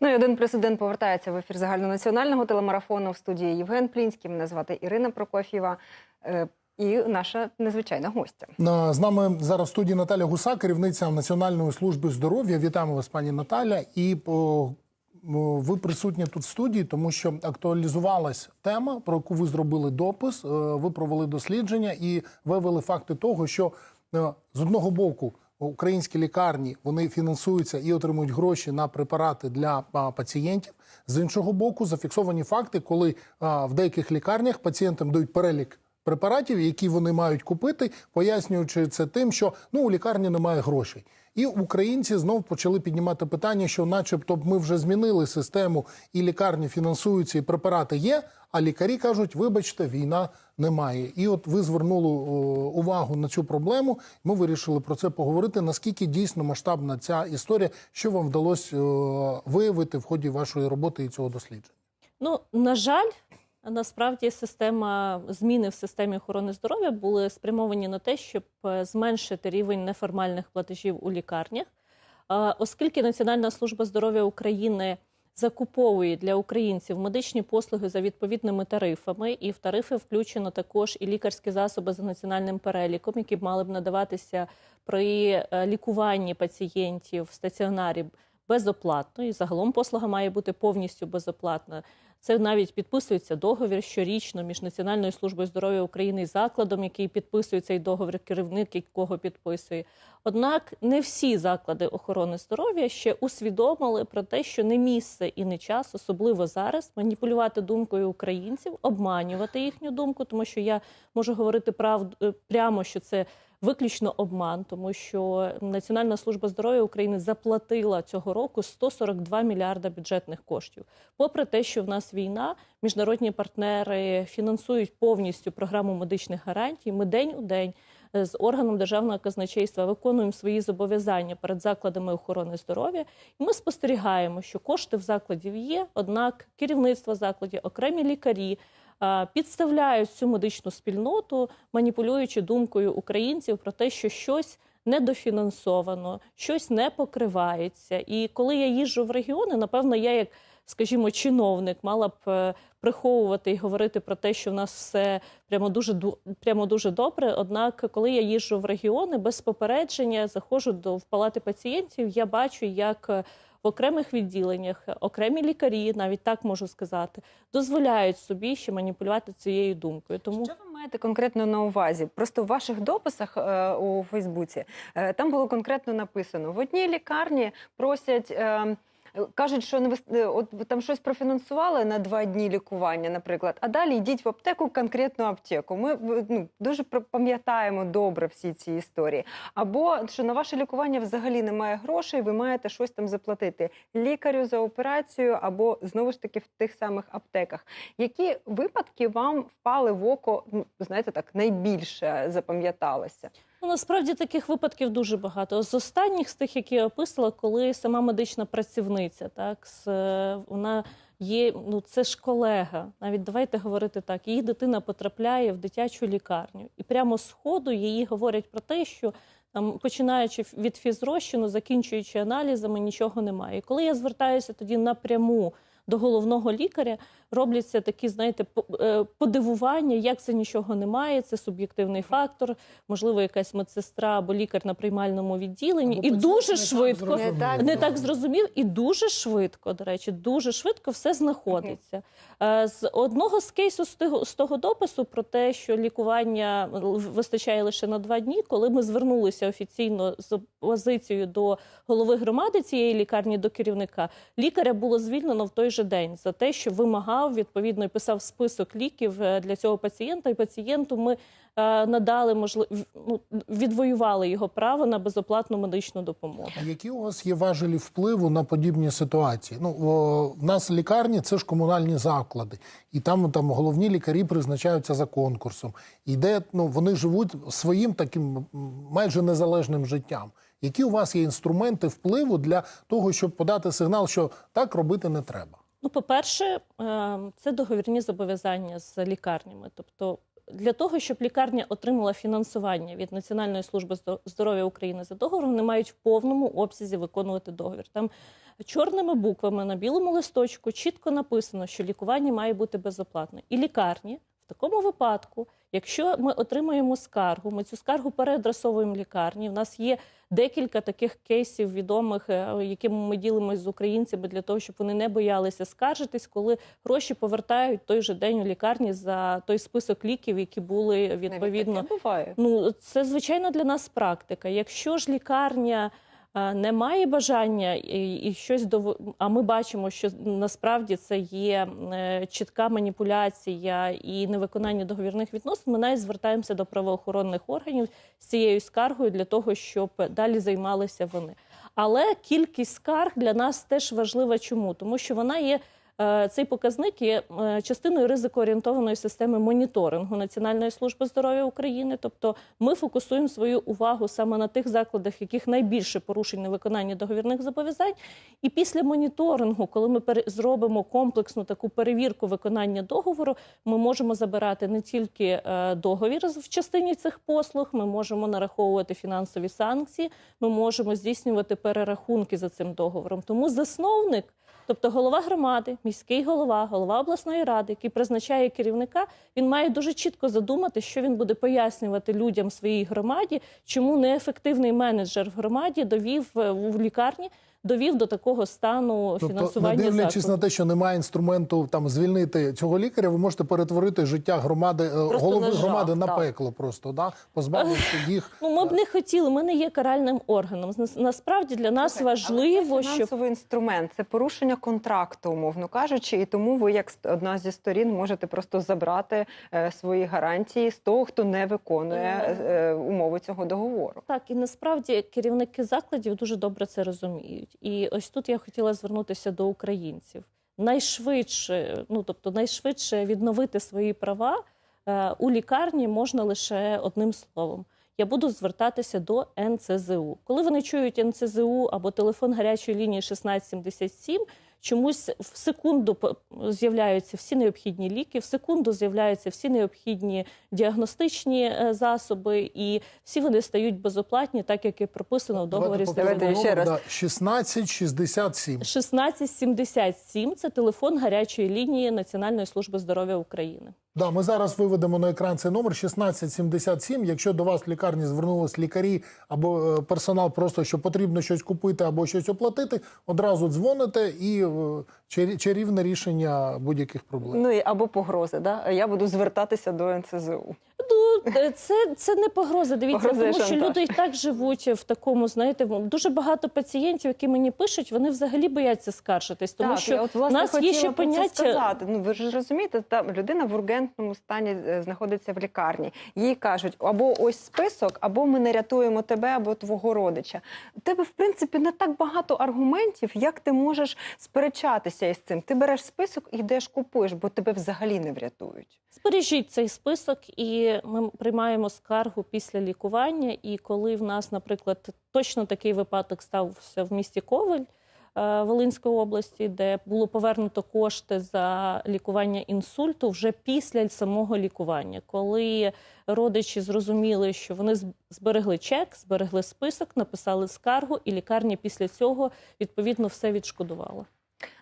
Ну і один президент повертається в ефір загальнонаціонального телемарафону в студії Євген Плінський. Мене звати Ірина Прокоф'єва. е, І наша незвичайна гостя. З нами зараз в студії Наталя Гуса, керівниця Національної служби здоров'я. Вітаємо вас, пані Наталя. І ви присутні тут в студії, тому що актуалізувалась тема, про яку ви зробили допис. е, Ви провели дослідження і вивели факти того, що е, з одного боку. Українські лікарні вони фінансуються і отримують гроші на препарати для пацієнтів. З іншого боку, зафіксовані факти, коли в деяких лікарнях пацієнтам дають перелік препаратів, які вони мають купити, пояснюючи це тим, що ну у лікарні немає грошей. І українці знов почали піднімати питання, що, начебто, ми вже змінили систему, і лікарні фінансуються, і препарати є. А лікарі кажуть, вибачте, війна немає. І от ви звернули увагу на цю проблему. Ми вирішили про це поговорити. Наскільки дійсно масштабна ця історія, що вам вдалося виявити в ході вашої роботи і цього дослідження? Ну, на жаль, насправді система зміни в системі охорони здоров'я були спрямовані на те, щоб е, зменшити рівень неформальних платежів у лікарнях, оскільки Національна служба здоров'я України закуповує для українців медичні послуги за відповідними тарифами, і в тарифи включено також і лікарські засоби за національним переліком, які б мали б надаватися при е, лікуванні пацієнтів в стаціонарі безоплатно. І загалом послуга має бути повністю безоплатна. Це навіть підписується договір щорічно між Національною службою здоров'я України і закладом, який підписує цей договір, керівник якого підписує. Однак не всі заклади охорони здоров'я ще усвідомили про те, що не місце і не час, особливо зараз, маніпулювати думкою українців, обманювати їхню думку, тому що я можу говорити правду е, прямо, що це виключно обман, тому що Національна служба здоров'я України заплатила цього року 142 мільярда бюджетних коштів. Попри те, що в нас війна, міжнародні партнери фінансують повністю програму медичних гарантій. Ми день у день е, з органом державного казначейства виконуємо свої зобов'язання перед закладами охорони здоров'я. І ми спостерігаємо, що кошти в закладів є, однак керівництво закладів, окремі лікарі підставляють цю медичну спільноту, маніпулюючи думкою українців про те, що щось недофінансовано, щось не покривається. І коли я їжджу в регіони, напевно, я як, скажімо, чиновник мала б е, приховувати і говорити про те, що в нас все прямо дуже ду- прямо дуже добре. Однак, коли я їжджу в регіони без попередження, заходжу до в палати пацієнтів, я бачу, як е, в окремих відділеннях окремі лікарі, навіть так можу сказати, дозволяють собі ще маніпулювати цією думкою. Тому Що ви маєте конкретно на увазі? Просто в ваших дописах е, у Фейсбуці е, там було конкретно написано: в одній лікарні просять. Е, Кажуть, що не е, от там щось профінансували на два дні лікування, наприклад, а далі йдіть в аптеку, конкретну аптеку. Ми ну, дуже пам'ятаємо добре всі ці історії. Або що на ваше лікування взагалі немає грошей, ви маєте щось там заплатити лікарю за операцію, або знову ж таки в тих самих аптеках. Які випадки вам впали в око? Ну знаєте, так найбільше запам'яталося? Ну, насправді таких випадків дуже багато. З останніх з тих, які я описала, коли сама медична працівниця, так з е, вона є, ну це ж колега. Навіть давайте говорити так. Її дитина потрапляє в дитячу лікарню, і прямо з ходу їй говорять про те, що там, починаючи від фізрозчину, закінчуючи аналізами, нічого немає. І коли я звертаюся тоді напряму до головного лікаря, робляться такі, знаєте, е, подивування, як це нічого немає, це суб'єктивний фактор, можливо, якась медсестра або лікар на приймальному відділенні, Або і дуже не швидко зрозумів. Не так- не так зрозумів, і дуже швидко, до речі, дуже швидко все знаходиться. Е, З одного з кейсу з того, з того допису про те, що лікування вистачає лише на два дні, коли ми звернулися офіційно з позицією до голови громади цієї лікарні, до керівника, лікаря було звільнено в той же день за те, що вимагав відповідно і писав список ліків е, для цього пацієнта. І пацієнту ми е, надали можливо, ну, відвоювали його право на безоплатну медичну допомогу. Які у вас є важелі впливу на подібні ситуації? Ну о, в нас лікарні це ж комунальні заклади, і там там головні лікарі призначаються за конкурсом. І ну вони живуть своїм таким майже незалежним життям. Які у вас є інструменти впливу для того, щоб подати сигнал, що так робити не треба? Ну, по-перше, е, це договірні зобов'язання з лікарнями. Тобто, для того, щоб лікарня отримала фінансування від Національної служби здоров'я України за договором, вони мають в повному обсязі виконувати договір. Там чорними буквами на білому листочку чітко написано, що лікування має бути безоплатне. І лікарні такому випадку, якщо ми отримаємо скаргу, ми цю скаргу переадресовуємо лікарні. В нас є декілька таких кейсів відомих, е, якими ми ділимося з українцями для того, щоб вони не боялися скаржитись, коли гроші повертають той же день у лікарні за той список ліків, які були Навіть відповідно таке буває. Ну, це звичайно для нас практика. Якщо ж лікарня е, не має бажання і, і щось дов... а ми бачимо, що насправді це є е, чітка маніпуляція і невиконання договірних відносин, ми навіть звертаємося до правоохоронних органів з цією скаргою для того, щоб далі займалися вони. Але кількість скарг для нас теж важлива. Чому? Тому що вона є. Е, Цей показник є е, частиною ризикоорієнтованої системи моніторингу Національної служби здоров'я України. Тобто ми фокусуємо свою увагу саме на тих закладах, яких найбільше порушень невиконання договірних зобов'язань. І після моніторингу, коли ми зробимо комплексну таку перевірку виконання договору, ми можемо забирати не тільки е, договір в частині цих послуг, ми можемо нараховувати фінансові санкції, ми можемо здійснювати перерахунки за цим договором. Тому засновник. Тобто голова громади, міський голова, голова обласної ради, який призначає керівника, він має дуже чітко задумати, що він буде пояснювати людям своїй громаді, чому неефективний менеджер в громаді довів е, в лікарні, довів до такого стану Тобто, не фінансування дивлячись закладу. на те, що немає інструменту там звільнити цього лікаря, ви можете перетворити життя громади е, голови на жах, громади на так. пекло, просто да позбавивши їх. Ну, ми б не хотіли, ми не є каральним органом. Насправді для нас але важливо, це щоб фінансовий інструмент, це порушення контракту, умовно кажучи, і тому ви, як ст- одна зі сторін, можете просто забрати е, свої гарантії з того, хто не виконує е, умови цього договору. Так, і насправді керівники закладів дуже добре це розуміють. І ось тут я хотіла звернутися до українців. Найшвидше, ну тобто, найшвидше відновити свої права е, у лікарні можна лише одним словом. Я буду звертатися до НЦЗУ. Коли вони чують НЦЗУ або телефон гарячої лінії 1677, чомусь в секунду з'являються всі необхідні ліки, в секунду з'являються всі необхідні діагностичні е, засоби, і всі вони стають безоплатні, так як і прописано в договорі з Давайте ще раз. 1667. 1677 – це телефон гарячої лінії Національної служби здоров'я України. Да, ми зараз виведемо на екран цей номер 1677. Якщо до вас в лікарні звернулись лікарі або е, персонал, просто що потрібно щось купити або щось оплатити, одразу дзвоните і е, чарівне рішення будь-яких проблем. Ну і або погрози. Да? Я буду звертатися до НЦЗУ. Ну, е, це, це не погроза. Дивіться, Погроза тому що шантаж. люди і так живуть в такому, знаєте, в- дуже багато пацієнтів, які мені пишуть, вони взагалі бояться скаржитись, тому так, що я от, в власне, нас є хотіла ще про це поняття. сказати. Ну ви ж розумієте, та людина в ургентному стані е, знаходиться в лікарні. Їй кажуть, або ось список, або ми не рятуємо тебе, або твого родича. У тебе, в принципі, не так багато аргументів, як ти можеш сперечатися із цим. Ти береш список і йдеш купуєш, бо тебе взагалі не врятують. Збережіть цей список, і ми приймаємо скаргу після лікування. І коли в нас, наприклад, точно такий випадок стався в місті Ковель е, Волинської області, де було повернуто кошти за лікування інсульту вже після самого лікування, коли родичі зрозуміли, що вони зберегли чек, зберегли список, написали скаргу, і лікарня після цього відповідно все відшкодувала.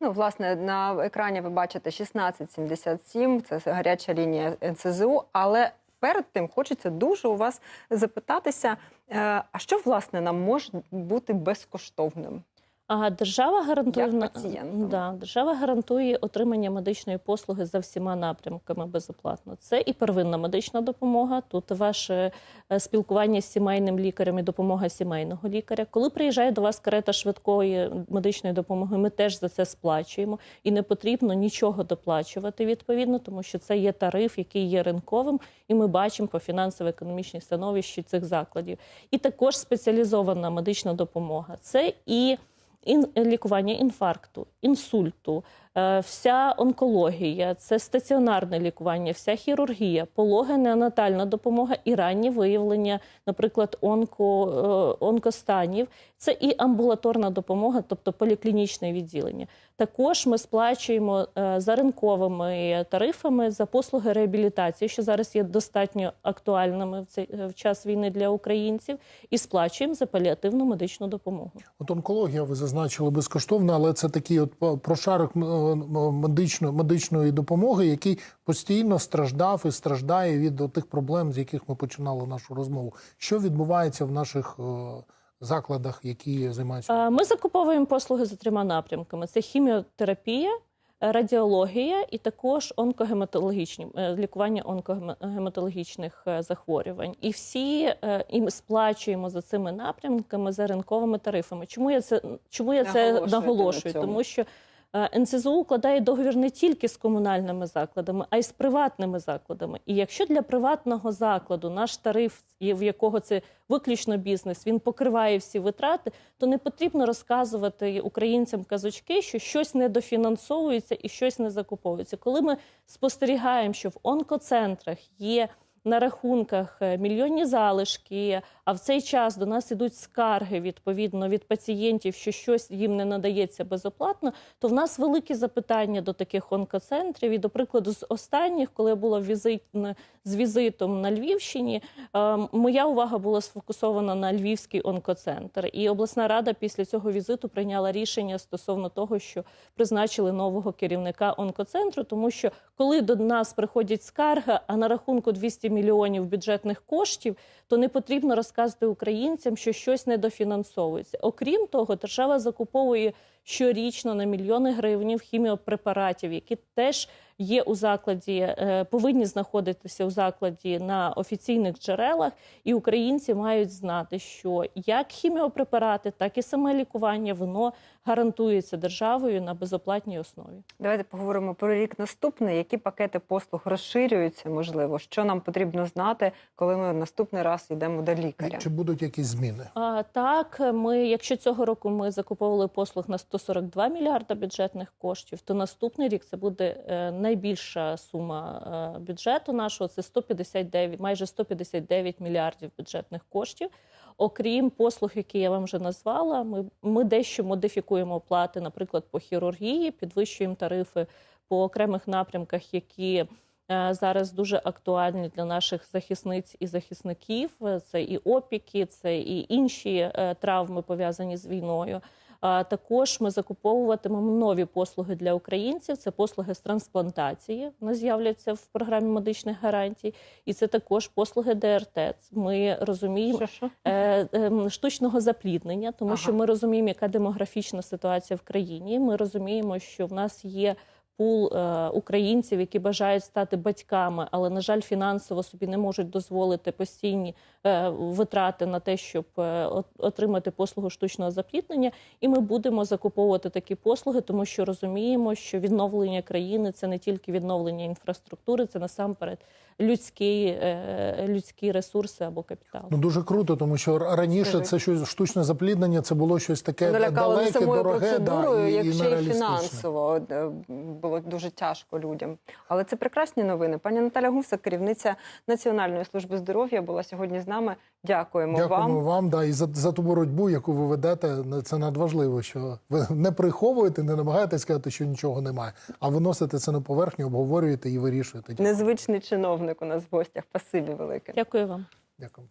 Ну, власне, на екрані ви бачите 1677, це гаряча лінія НСЗУ, але перед тим хочеться дуже у вас запитатися, е, а що власне нам може бути безкоштовним? А держава гарантує Як пацієнтам. да, держава гарантує отримання медичної послуги за всіма напрямками безоплатно. Це і первинна медична допомога. Тут ваше е, спілкування з сімейним лікарем і допомога сімейного лікаря. Коли приїжджає до вас карета швидкої медичної допомоги, ми теж за це сплачуємо, і не потрібно нічого доплачувати відповідно, тому що це є тариф, який є ринковим, і ми бачимо по фінансово-економічній становищі цих закладів. І також спеціалізована медична допомога. Це і лікування інфаркту, інсульту, Вся онкологія, це стаціонарне лікування, вся хірургія, пологи, неонатальна допомога і раннє виявлення, наприклад, онко, е, онкостанів. Це і амбулаторна допомога, тобто поліклінічне відділення. Також ми сплачуємо е, за ринковими тарифами за послуги реабілітації, що зараз є достатньо актуальними в цей в час війни для українців, і сплачуємо за паліативну медичну допомогу. От онкологія ви зазначили безкоштовно, але це такий от прошарок медичної, медичної допомоги, який постійно страждав і страждає від тих проблем, з яких ми починали нашу розмову. Що відбувається в наших е, закладах, які займаються? Е, Ми закуповуємо послуги за трьома напрямками: це хіміотерапія, е, радіологія і також онкогематологічні лікування онкогематологічних захворювань. І всі і ми сплачуємо за цими напрямками за ринковими тарифами. Чому я це чому я це Наголошуєте на наголошую? Тому що НСЗУ укладає договір не тільки з комунальними закладами, а й з приватними закладами. І якщо для приватного закладу наш тариф, в якого це виключно бізнес, він покриває всі витрати, то не потрібно розказувати українцям казочки, що щось недофінансовується і щось не закуповується. Коли ми спостерігаємо, що в онкоцентрах є на рахунках е, мільйонні залишки, а в цей час до нас ідуть скарги відповідно від пацієнтів, що щось їм не надається безоплатно, то в нас великі запитання до таких онкоцентрів. І, до прикладу, з останніх, коли я була візит, з візитом на Львівщині, е, моя увага була сфокусована на Львівський онкоцентр. І обласна рада після цього візиту прийняла рішення стосовно того, що призначили нового керівника онкоцентру, тому що коли до нас приходять скарга, а на рахунку 200 мільйонів бюджетних коштів, то не потрібно розказувати українцям, що щось недофінансовується. Окрім того, держава закуповує щорічно на мільйони гривнів хіміопрепаратів, які теж є у закладі, е, повинні знаходитися у закладі на офіційних джерелах, і українці мають знати, що як хіміопрепарати, так і саме лікування воно гарантується державою на безоплатній основі. Давайте поговоримо про рік наступний. Які пакети послуг розширюються, можливо, що нам потрібно знати, коли ми наступний раз йдемо до лікаря. Чи будуть якісь зміни? А, так, ми, якщо цього року ми закуповували послуг на 142 мільярда бюджетних коштів, то наступний рік це буде е, найбільша сума е, бюджету нашого. Це 159, майже 159 мільярдів бюджетних коштів. Окрім послуг, які я вам вже назвала, ми, ми дещо модифікуємо оплати, наприклад, по хірургії, підвищуємо тарифи по окремих напрямках, які е, зараз дуже актуальні для наших захисниць і захисників. Це і опіки, це і інші травми пов'язані з війною. А також ми закуповуватимемо нові послуги для українців. Це послуги з трансплантації. Вони з'являться в програмі медичних гарантій, і це також послуги ДРТ. Ми розуміємо Що, що? е, ем, штучного запліднення, тому Ага. що ми розуміємо, яка демографічна ситуація в країні. Ми розуміємо, що в нас є пул е, українців, які бажають стати батьками, але на жаль, фінансово собі не можуть дозволити постійні е, витрати на те, щоб е, отримати послугу штучного запліднення. І ми будемо закуповувати такі послуги, тому що розуміємо, що відновлення країни це не тільки відновлення інфраструктури, це насамперед людські, е, людські ресурси або капітал. Ну дуже круто, тому що раніше це щось штучне запліднення, це було щось таке далеке, самою дороге, процедурою, да, і, і якщо і фінансово було дуже тяжко людям. Але це прекрасні новини. Пані Наталя Гусак, керівниця Національної служби здоров'я, була сьогодні з нами. Дякуємо, Дякуємо вам. вам, да, і за, за ту боротьбу, яку ви ведете. Це надважливо, що ви не приховуєте, не намагаєтесь сказати, що нічого немає, а виносите це на поверхню, обговорюєте і вирішуєте. Дякую. Незвичний чиновник у нас в гостях. Спасибі велике. Дякую вам. Дякую.